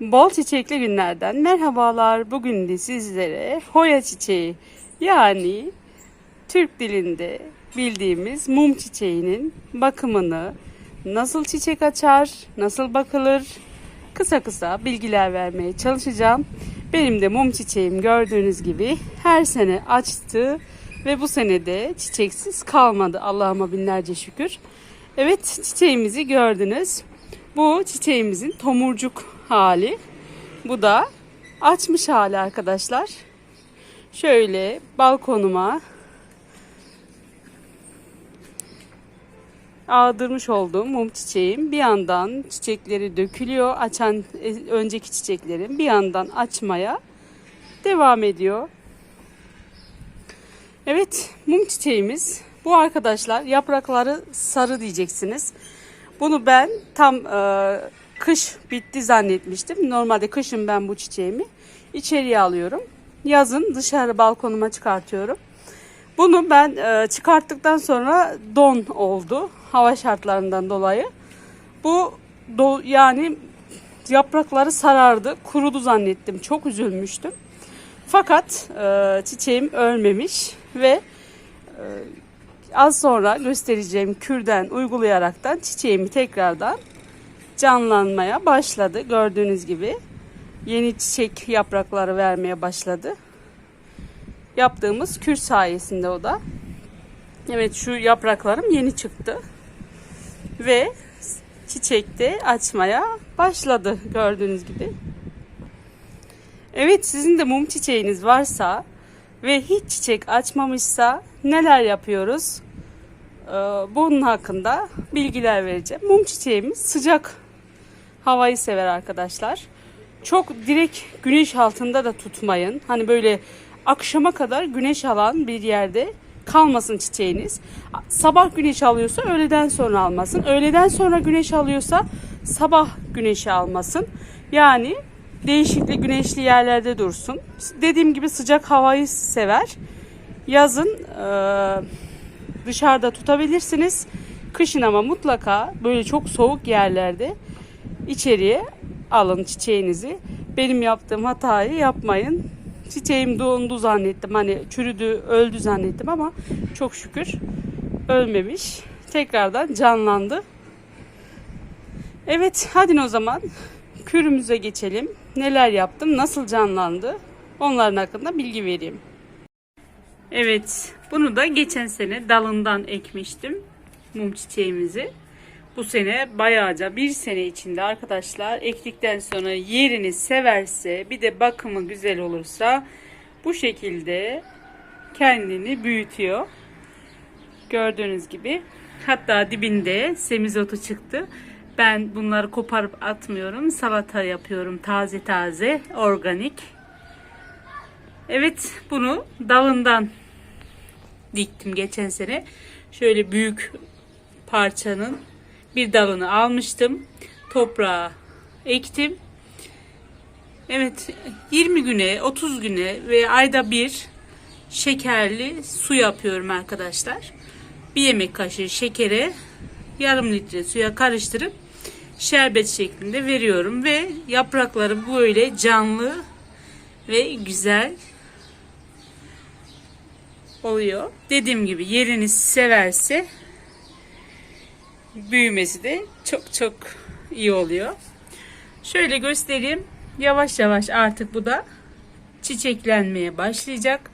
Bol çiçekli günlerden merhabalar. Bugün de sizlere hoya çiçeği yani Türk dilinde bildiğimiz mum çiçeğinin bakımını, nasıl çiçek açar, nasıl bakılır kısa kısa bilgiler vermeye çalışacağım. Benim de mum çiçeğim gördüğünüz gibi her sene açtı ve bu sene de çiçeksiz kalmadı. Allah'ıma binlerce şükür. Evet çiçeğimizi gördünüz. Bu çiçeğimizin tomurcuk hali. Bu da açmış hali arkadaşlar. Şöyle balkonuma ağdırmış olduğum mum çiçeğim bir yandan çiçekleri dökülüyor. Açan e, önceki çiçeklerim bir yandan açmaya devam ediyor. Evet mum çiçeğimiz bu arkadaşlar yaprakları sarı diyeceksiniz. Bunu ben tam e, kış bitti zannetmiştim. Normalde kışın ben bu çiçeğimi içeriye alıyorum. Yazın dışarı balkonuma çıkartıyorum. Bunu ben e, çıkarttıktan sonra don oldu hava şartlarından dolayı. Bu do, yani yaprakları sarardı, kurudu zannettim. Çok üzülmüştüm. Fakat e, çiçeğim ölmemiş ve e, az sonra göstereceğim kürden uygulayaraktan çiçeğimi tekrardan canlanmaya başladı. Gördüğünüz gibi yeni çiçek yaprakları vermeye başladı. Yaptığımız kür sayesinde o da. Evet şu yapraklarım yeni çıktı. Ve çiçekte açmaya başladı gördüğünüz gibi. Evet sizin de mum çiçeğiniz varsa ve hiç çiçek açmamışsa neler yapıyoruz? Ee, bunun hakkında bilgiler vereceğim. Mum çiçeğimiz sıcak havayı sever arkadaşlar. Çok direkt güneş altında da tutmayın. Hani böyle akşama kadar güneş alan bir yerde kalmasın çiçeğiniz. Sabah güneş alıyorsa öğleden sonra almasın. Öğleden sonra güneş alıyorsa sabah güneşi almasın. Yani değişikli güneşli yerlerde dursun. Dediğim gibi sıcak havayı sever. Yazın e, dışarıda tutabilirsiniz. Kışın ama mutlaka böyle çok soğuk yerlerde içeriye alın çiçeğinizi. Benim yaptığım hatayı yapmayın. Çiçeğim dondu zannettim. Hani çürüdü, öldü zannettim ama çok şükür ölmemiş. Tekrardan canlandı. Evet, hadi o zaman kürümüze geçelim. Neler yaptım, nasıl canlandı? Onların hakkında bilgi vereyim. Evet, bunu da geçen sene dalından ekmiştim. Mum çiçeğimizi. Bu sene bayağıca bir sene içinde arkadaşlar ektikten sonra yerini severse bir de bakımı güzel olursa bu şekilde kendini büyütüyor. Gördüğünüz gibi. Hatta dibinde semizotu çıktı. Ben bunları koparıp atmıyorum. Salata yapıyorum taze taze, organik. Evet, bunu dalından diktim geçen sene. Şöyle büyük parçanın bir dalını almıştım. Toprağa ektim. Evet 20 güne 30 güne ve ayda bir şekerli su yapıyorum arkadaşlar. Bir yemek kaşığı şekere yarım litre suya karıştırıp şerbet şeklinde veriyorum ve yaprakları böyle canlı ve güzel oluyor. Dediğim gibi yerini severse büyümesi de çok çok iyi oluyor. Şöyle göstereyim. Yavaş yavaş artık bu da çiçeklenmeye başlayacak.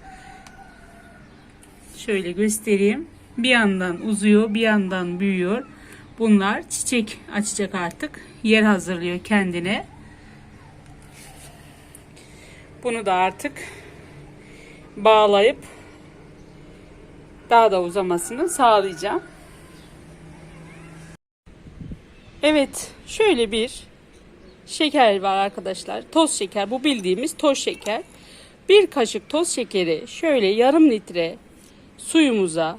Şöyle göstereyim. Bir yandan uzuyor, bir yandan büyüyor. Bunlar çiçek açacak artık. Yer hazırlıyor kendine. Bunu da artık bağlayıp daha da uzamasını sağlayacağım. Evet, şöyle bir şeker var arkadaşlar. Toz şeker. Bu bildiğimiz toz şeker. Bir kaşık toz şekeri şöyle yarım litre suyumuza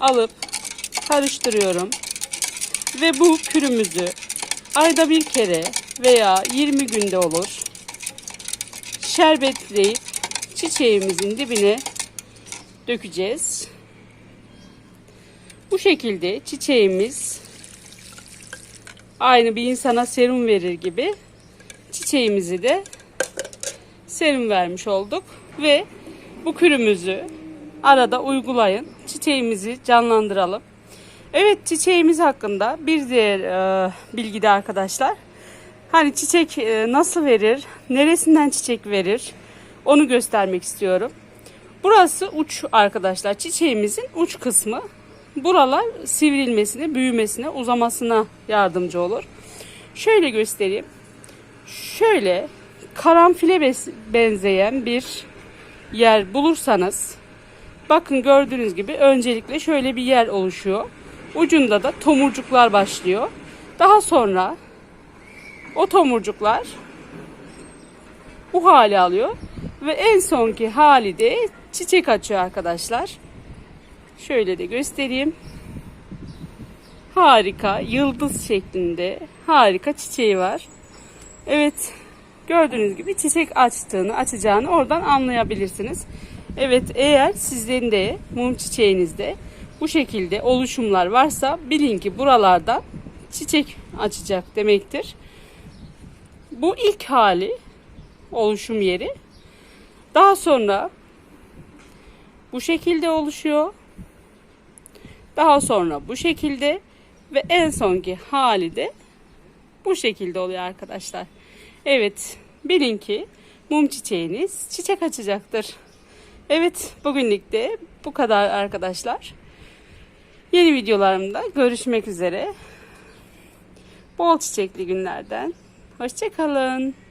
alıp karıştırıyorum. Ve bu kürümüzü ayda bir kere veya 20 günde olur. Şerbetleyip çiçeğimizin dibine dökeceğiz. Bu şekilde çiçeğimiz aynı bir insana serum verir gibi çiçeğimizi de serum vermiş olduk ve bu kürümüzü arada uygulayın. Çiçeğimizi canlandıralım. Evet çiçeğimiz hakkında bir diğer e, bilgi arkadaşlar. Hani çiçek e, nasıl verir, neresinden çiçek verir onu göstermek istiyorum. Burası uç arkadaşlar. Çiçeğimizin uç kısmı. Buralar sivrilmesine, büyümesine, uzamasına yardımcı olur. Şöyle göstereyim. Şöyle karanfile benzeyen bir yer bulursanız bakın gördüğünüz gibi öncelikle şöyle bir yer oluşuyor. Ucunda da tomurcuklar başlıyor. Daha sonra o tomurcuklar bu hali alıyor ve en sonki hali de çiçek açıyor arkadaşlar. Şöyle de göstereyim. Harika yıldız şeklinde harika çiçeği var. Evet gördüğünüz gibi çiçek açtığını açacağını oradan anlayabilirsiniz. Evet eğer sizlerin de mum çiçeğinizde bu şekilde oluşumlar varsa bilin ki buralarda çiçek açacak demektir. Bu ilk hali oluşum yeri. Daha sonra bu şekilde oluşuyor. Daha sonra bu şekilde ve en sonki hali de bu şekilde oluyor arkadaşlar. Evet bilin ki mum çiçeğiniz çiçek açacaktır. Evet bugünlük de bu kadar arkadaşlar. Yeni videolarımda görüşmek üzere. Bol çiçekli günlerden. Hoşçakalın.